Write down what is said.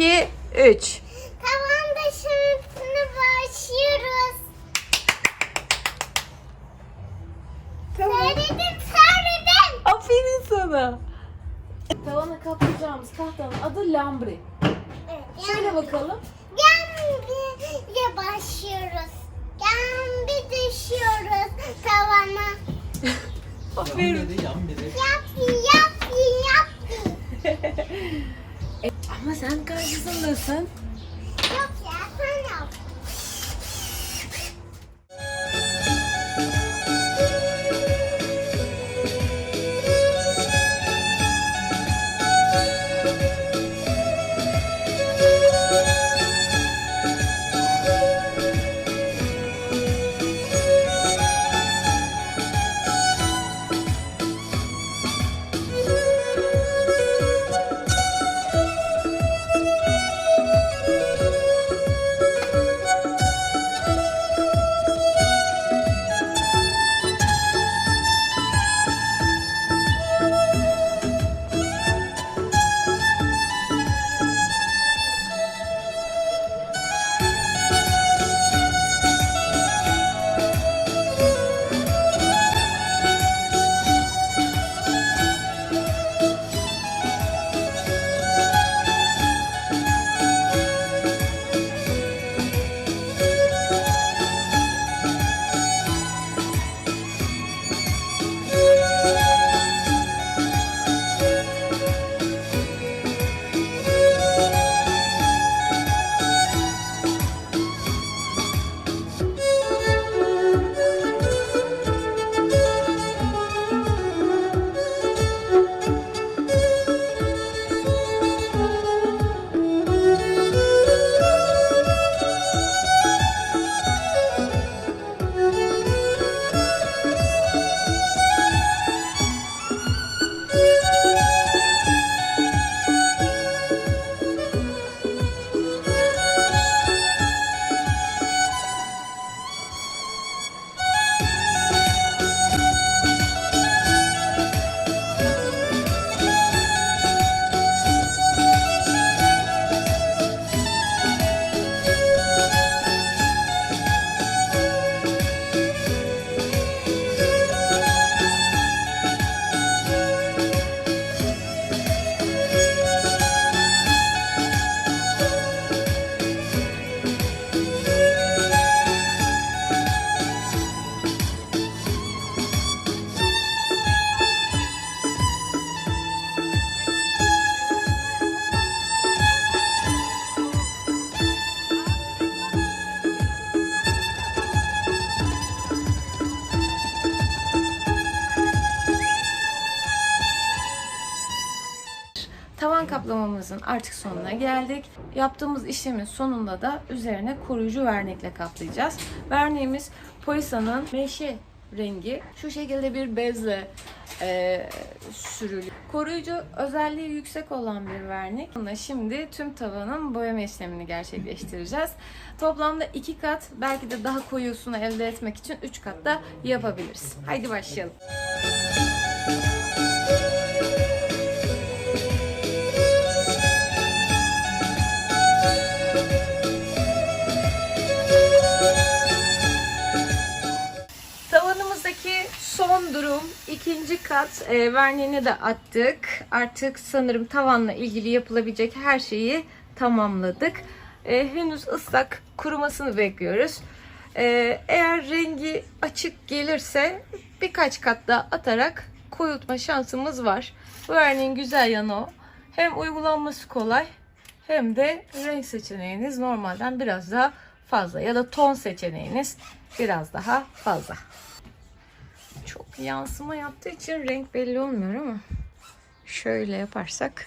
2, 3. Tamam da şimdi başlıyoruz. Söyledim söyledim. Aferin sana. Tavana kaplayacağımız tahtanın adı lambri. Evet, Şöyle bakalım. Gambiyle başlıyoruz. Gambi düşüyoruz tavana. Aferin. Ama sen karşısındasın. Kaplamamızın artık sonuna geldik. Yaptığımız işlemin sonunda da üzerine koruyucu vernikle kaplayacağız. Verniğimiz Poison'ın meşe rengi. Şu şekilde bir bezle e, sürülüyor. Koruyucu özelliği yüksek olan bir vernik. Bununla şimdi tüm tavanın boyama işlemini gerçekleştireceğiz. Toplamda iki kat belki de daha koyusunu elde etmek için üç kat da yapabiliriz. Haydi başlayalım. 41. kat e, vernini de attık. Artık sanırım tavanla ilgili yapılabilecek her şeyi tamamladık. E, henüz ıslak kurumasını bekliyoruz. E, eğer rengi açık gelirse birkaç kat daha atarak koyultma şansımız var. Bu verniğin güzel yanı o. Hem uygulanması kolay hem de renk seçeneğiniz normalden biraz daha fazla ya da ton seçeneğiniz biraz daha fazla. Yansıma yaptığı için renk belli olmuyor ama şöyle yaparsak